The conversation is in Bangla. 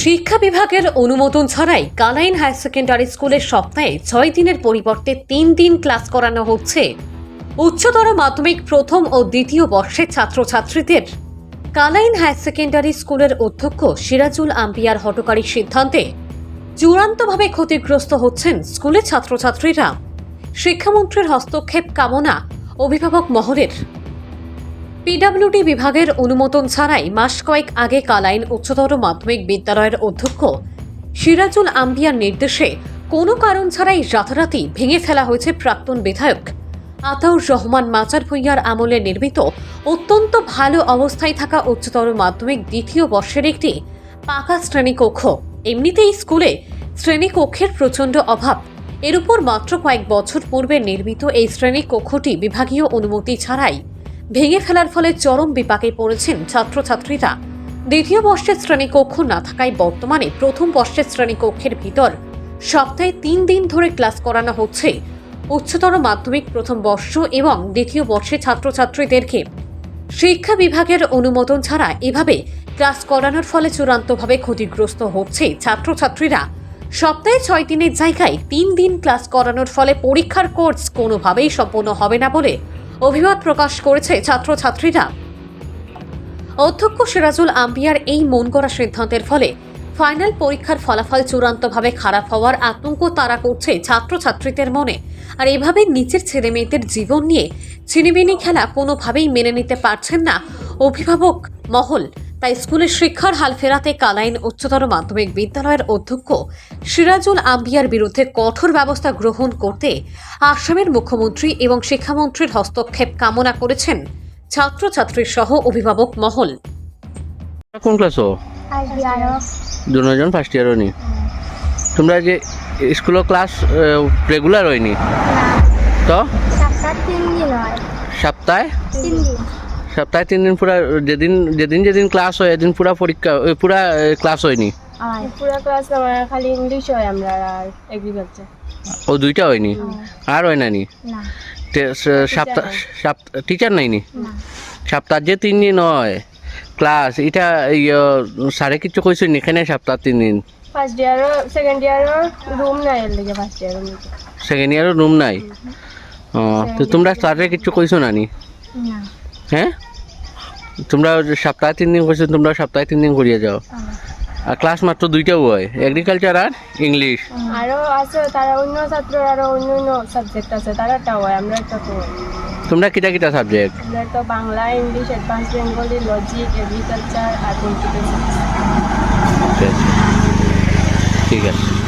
শিক্ষা বিভাগের অনুমোদন ছাড়াই কালাইন হায়ার সেকেন্ডারি স্কুলের সপ্তাহে ছয় দিনের পরিবর্তে তিন দিন ক্লাস করানো হচ্ছে। উচ্চতর মাধ্যমিক প্রথম ও দ্বিতীয় বর্ষের ছাত্রছাত্রীদের। কালাইন হায়ার সেকেন্ডারি স্কুলের অধ্যক্ষ সিরাজুল আম্পিয়ার হটকারী সিদ্ধান্তে চূড়ান্তভাবে ক্ষতিগ্রস্ত হচ্ছেন স্কুলের ছাত্রছাত্রীরা। শিক্ষামন্ত্রীর হস্তক্ষেপ কামনা অভিভাবক মহলের। পিডাব্লিউডি বিভাগের অনুমোদন ছাড়াই মাস কয়েক আগে কালাইন উচ্চতর মাধ্যমিক বিদ্যালয়ের অধ্যক্ষ সিরাজুল আম্বিয়ার নির্দেশে কোনো কারণ ছাড়াই রাতারাতি ভেঙে ফেলা হয়েছে প্রাক্তন বিধায়ক। আতাউর রহমান মাচার ভুইয়ার আমলে নির্মিত অত্যন্ত ভালো অবস্থায় থাকা উচ্চতর মাধ্যমিক দ্বিতীয় বর্ষের একটি পাকা শ্রেণীকক্ষ। এমনিতেই স্কুলে শ্রেণীকক্ষের প্রচণ্ড অভাব। এর উপর মাত্র কয়েক বছর পূর্বে নির্মিত এই শ্রেণীকক্ষটি বিভাগীয় অনুমতি ছাড়াই ভেঙে ফেলার ফলে চরম বিপাকে পড়েছেন ছাত্রছাত্রীরা। দ্বিতীয় বর্ষের শ্রেণীকক্ষ না থাকায় বর্তমানে প্রথম বর্ষের শ্রেণীকক্ষের ভিতর সপ্তাহে তিন দিন ধরে ক্লাস করানো হচ্ছে উচ্চতর মাধ্যমিক প্রথম বর্ষ এবং দ্বিতীয় বর্ষের ছাত্রছাত্রীদেরকে। শিক্ষা বিভাগের অনুমোদন ছাড়া এভাবে ক্লাস করানোর ফলে চূড়ান্তভাবে ক্ষতিগ্রস্ত হচ্ছে ছাত্রছাত্রীরা। সপ্তাহে ছয় দিনের জায়গায় তিন দিন ক্লাস করানোর ফলে পরীক্ষার কোর্স কোনোভাবেই সম্পন্ন হবে না বলে অভিমত প্রকাশ করেছে ছাত্রছাত্রীরা। অধ্যক্ষ সিরাজুল আম্বিয়ার এই মন করা সিদ্ধান্তের ফলে ফাইনাল পরীক্ষার ফলাফল চূড়ান্তভাবে খারাপ হওয়ার আতঙ্ক তারা করছে ছাত্রছাত্রীদের মনে। আর এভাবে নিচের ছেলে মেয়েদের জীবন নিয়ে ছিনিবিনি খেলা কোনোভাবেই মেনে নিতে পারছেন না অভিভাবক মহল। তাই স্কুলের শিক্ষার হাল ফেরাতে কালাইন উচ্চতর মাধ্যমিক বিদ্যালয়ের অধ্যক্ষ সিরাজুল আম্বিয়ার বিরুদ্ধে কঠোর ব্যবস্থা গ্রহণ করতে আসামের মুখ্যমন্ত্রী এবং শিক্ষামন্ত্রীর হস্তক্ষেপ কামনা করেছেন ছাত্রছাত্রী সহ অভিভাবক মহল। কোন ক্লাস আরও দুজন ফার্স্ট ইয়ার নি। তোমরা যে স্কুলের ক্লাস রেগুলার হয়নি? তো? সপ্তাহ তিন দিন সপ্তাহে তিন দিন পুরা যেদিন যেদিন যেদিন ক্লাস হয় এদিন পুরা পরীক্ষা পুরা ক্লাস হয়নি? হয় পুরো ক্লাস খালি ইংলিশ হয় আমরা আর এগ্রিকালচার ও দুইটা হয়নি? আর হয় না। নি সপ্তাহ সপ্তাহ টিচার নাইনি? না। সপ্তাহ যে তিন দিন হয় ক্লাস এটা স্যারে কিছু কইছেন এখানে সপ্তাহ তিন দিন ফার্স্ট ইয়ারও সেকেন্ড ইয়ারও রুম নাই এর ফার্স্ট ইয়ারের সেকেন্ড ইয়ারও রুম নাই? ও তো তোমরা স্যারে কিছু কইছো না নি না। হ্যাঁ? তোমরা সপ্তাহে তিন দিন করছ তোমরা সপ্তাহে তিন দিন করিয়ে যাও। আর ক্লাস মাত্র দুইটাও হয় এগ্রিকালচার আর ইংলিশ আরও আছে তারা অন্য ছাত্র আরও অন্য অন্য সাবজেক্ট আছে তারা একটা হয় আমরা একটা তোমরা কিটা কিটা সাবজেক্ট আমরা তো Bangla English advance Bengali logic agriculture আর কম্পিউটার ঠিক আছে।